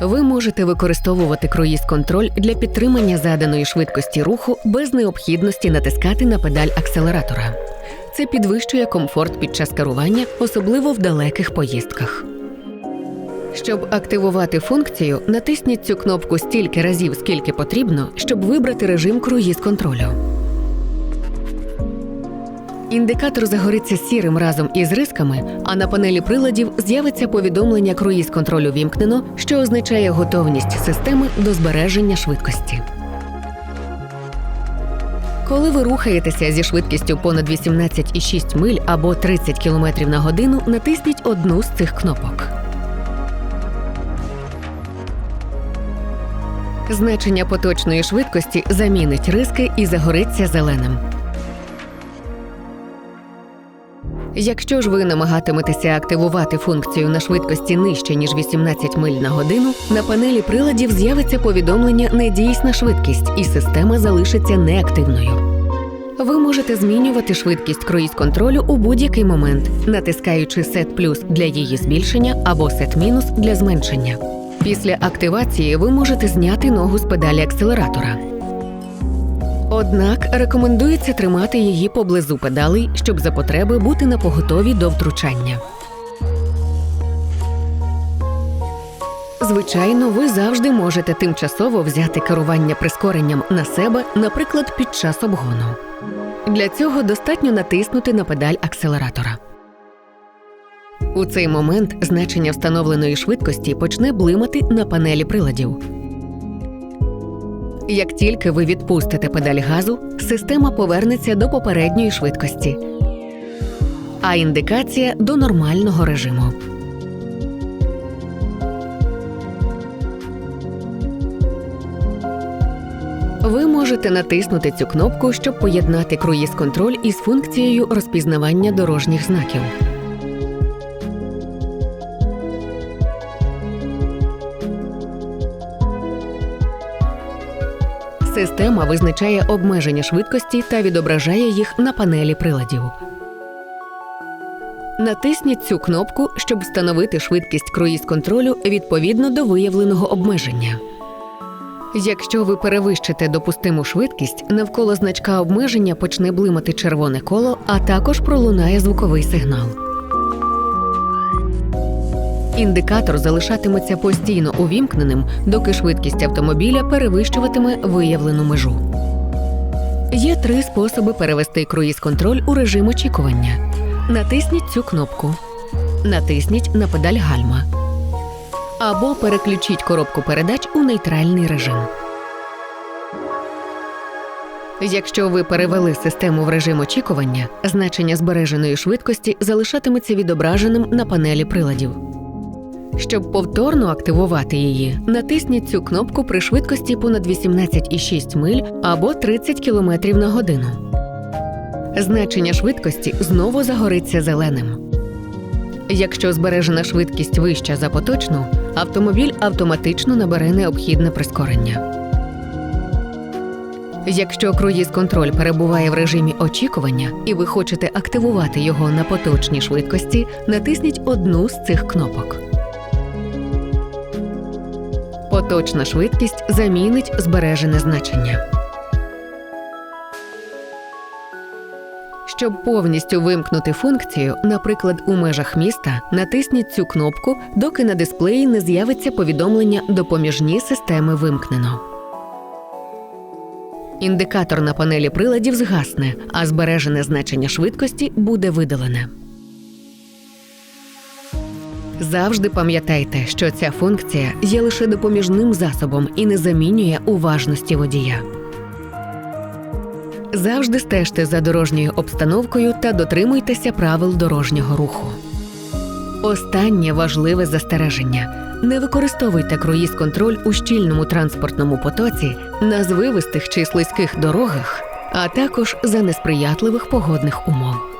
Ви можете використовувати круїз-контроль для підтримання заданої швидкості руху без необхідності натискати на педаль акселератора. Це підвищує комфорт під час керування, особливо в далеких поїздках. Щоб активувати функцію, натисніть цю кнопку стільки разів, скільки потрібно, щоб вибрати режим круїз-контролю. Індикатор загориться сірим разом із рисками, а на панелі приладів з'явиться повідомлення круїз-контролю вімкнено, що означає готовність системи до збереження швидкості. Коли ви рухаєтеся зі швидкістю понад 18,6 миль або 30 км на годину, натисніть одну з цих кнопок. Значення поточної швидкості замінить риски і загориться зеленим. Якщо ж ви намагатиметеся активувати функцію на швидкості нижче ніж 18 миль на годину, на панелі приладів з'явиться повідомлення недійсна швидкість, і система залишиться неактивною. Ви можете змінювати швидкість круїз-контролю у будь-який момент, натискаючи Set плюс для її збільшення або Set мінус для зменшення. Після активації ви можете зняти ногу з педалі акселератора. Однак рекомендується тримати її поблизу педалей, щоб за потреби бути на поготові до втручання. Звичайно, ви завжди можете тимчасово взяти керування прискоренням на себе, наприклад, під час обгону. Для цього достатньо натиснути на педаль акселератора. У цей момент значення встановленої швидкості почне блимати на панелі приладів. Як тільки ви відпустите педаль газу, система повернеться до попередньої швидкості, а індикація до нормального режиму. Ви можете натиснути цю кнопку, щоб поєднати круїз-контроль із функцією розпізнавання дорожніх знаків. Система визначає обмеження швидкості та відображає їх на панелі приладів. Натисніть цю кнопку, щоб встановити швидкість круїз-контролю відповідно до виявленого обмеження. Якщо ви перевищите допустиму швидкість, навколо значка обмеження почне блимати червоне коло, а також пролунає звуковий сигнал. Індикатор залишатиметься постійно увімкненим, доки швидкість автомобіля перевищуватиме виявлену межу. Є три способи перевести круїз-контроль у режим очікування. Натисніть цю кнопку. Натисніть на педаль гальма. Або переключіть коробку передач у нейтральний режим. Якщо ви перевели систему в режим очікування, значення збереженої швидкості залишатиметься відображеним на панелі приладів. Щоб повторно активувати її, натисніть цю кнопку при швидкості понад 18,6 миль або 30 км на годину. Значення швидкості знову загориться зеленим. Якщо збережена швидкість вища за поточну, автомобіль автоматично набере необхідне прискорення. Якщо круїз-контроль перебуває в режимі очікування і ви хочете активувати його на поточній швидкості, натисніть одну з цих кнопок. Поточна швидкість замінить збережене значення. Щоб повністю вимкнути функцію, наприклад, у межах міста, натисніть цю кнопку, доки на дисплеї не з'явиться повідомлення Допоміжні системи вимкнено. Індикатор на панелі приладів згасне, а збережене значення швидкості буде видалене. Завжди пам'ятайте, що ця функція є лише допоміжним засобом і не замінює уважності водія. Завжди стежте за дорожньою обстановкою та дотримуйтеся правил дорожнього руху. Останнє важливе застереження: не використовуйте круїз-контроль у щільному транспортному потоці, на звивистих чи слизьких дорогах, а також за несприятливих погодних умов.